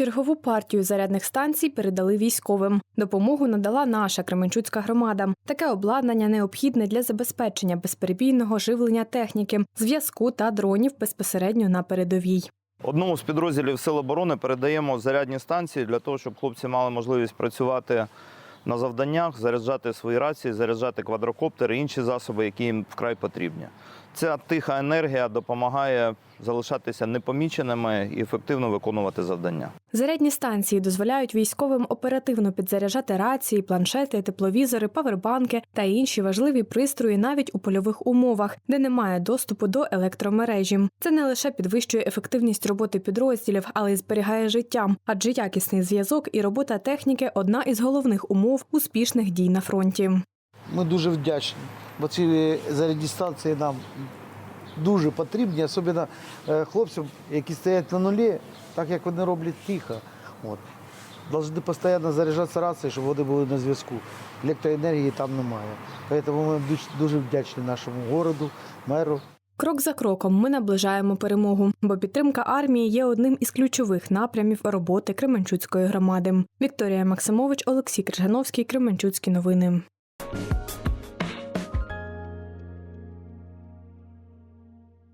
Чергову партію зарядних станцій передали військовим. Допомогу надала наша Кременчуцька громада. Таке обладнання необхідне для забезпечення безперебійного живлення техніки, зв'язку та дронів безпосередньо на передовій. Одному з підрозділів Сил оборони передаємо зарядні станції для того, щоб хлопці мали можливість працювати на завданнях, заряджати свої рації, заряджати квадрокоптери інші засоби, які їм вкрай потрібні. Ця тиха енергія допомагає залишатися непоміченими і ефективно виконувати завдання. Зарядні станції дозволяють військовим оперативно підзаряджати рації, планшети, тепловізори, павербанки та інші важливі пристрої навіть у польових умовах, де немає доступу до електромережі. Це не лише підвищує ефективність роботи підрозділів, але й зберігає життя, адже якісний зв'язок і робота техніки одна із головних умов успішних дій на фронті. Ми дуже вдячні, бо ці зарядні станції нам дуже потрібні, особливо е, хлопцям, які стоять на нулі, так як вони роблять тихо. От. Должны постійно заряджатися рації, щоб вони були на зв'язку. Електроенергії там немає. Тому ми дуже вдячні нашому городу, меру. Крок за кроком ми наближаємо перемогу, бо підтримка армії є одним із ключових напрямів роботи Кременчуцької громади. Вікторія Максимович, Олексій Крижановський, Кременчуцькі новини.